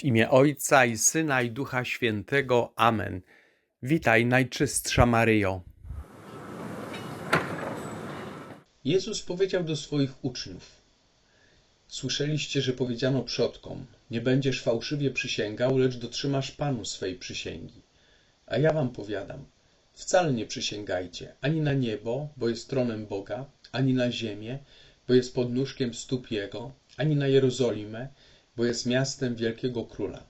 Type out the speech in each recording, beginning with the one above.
W imię Ojca i Syna i Ducha Świętego. Amen. Witaj, Najczystsza Maryjo. Jezus powiedział do swoich uczniów: Słyszeliście, że powiedziano przodkom: Nie będziesz fałszywie przysięgał, lecz dotrzymasz Panu swej przysięgi. A ja wam powiadam: Wcale nie przysięgajcie ani na niebo, bo jest tronem Boga, ani na ziemię, bo jest podnóżkiem stóp Jego, ani na Jerozolimę, bo jest miastem wielkiego króla.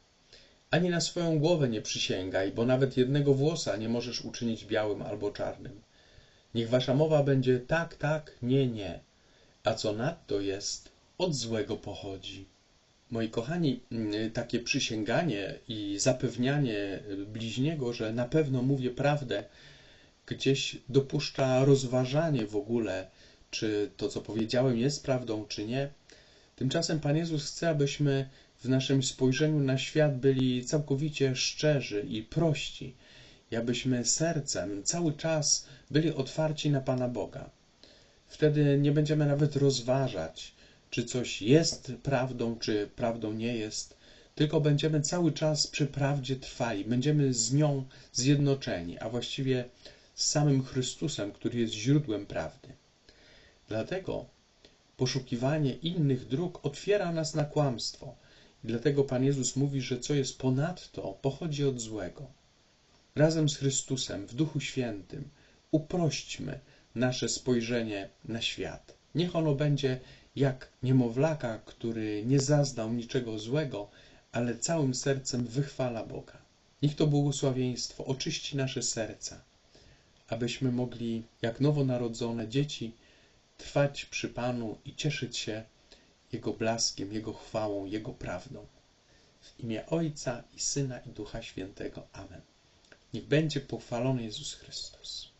Ani na swoją głowę nie przysięgaj, bo nawet jednego włosa nie możesz uczynić białym albo czarnym. Niech wasza mowa będzie tak, tak, nie, nie, a co nadto jest, od złego pochodzi. Moi kochani, mm, takie przysięganie i zapewnianie bliźniego, że na pewno mówię prawdę, gdzieś dopuszcza rozważanie w ogóle, czy to, co powiedziałem, jest prawdą, czy nie. Tymczasem Pan Jezus chce, abyśmy w naszym spojrzeniu na świat byli całkowicie szczerzy i prości, i abyśmy sercem cały czas byli otwarci na Pana Boga. Wtedy nie będziemy nawet rozważać, czy coś jest prawdą, czy prawdą nie jest, tylko będziemy cały czas przy prawdzie trwali, będziemy z nią zjednoczeni, a właściwie z samym Chrystusem, który jest źródłem prawdy. Dlatego poszukiwanie innych dróg otwiera nas na kłamstwo. I dlatego Pan Jezus mówi, że co jest ponadto, pochodzi od złego. Razem z Chrystusem w Duchu Świętym uprośćmy nasze spojrzenie na świat. Niech ono będzie jak niemowlaka, który nie zaznał niczego złego, ale całym sercem wychwala Boga. Niech to błogosławieństwo oczyści nasze serca, abyśmy mogli, jak nowonarodzone dzieci, trwać przy Panu i cieszyć się Jego blaskiem, Jego chwałą, Jego prawdą. W imię Ojca i Syna i Ducha Świętego. Amen. Niech będzie pochwalony Jezus Chrystus.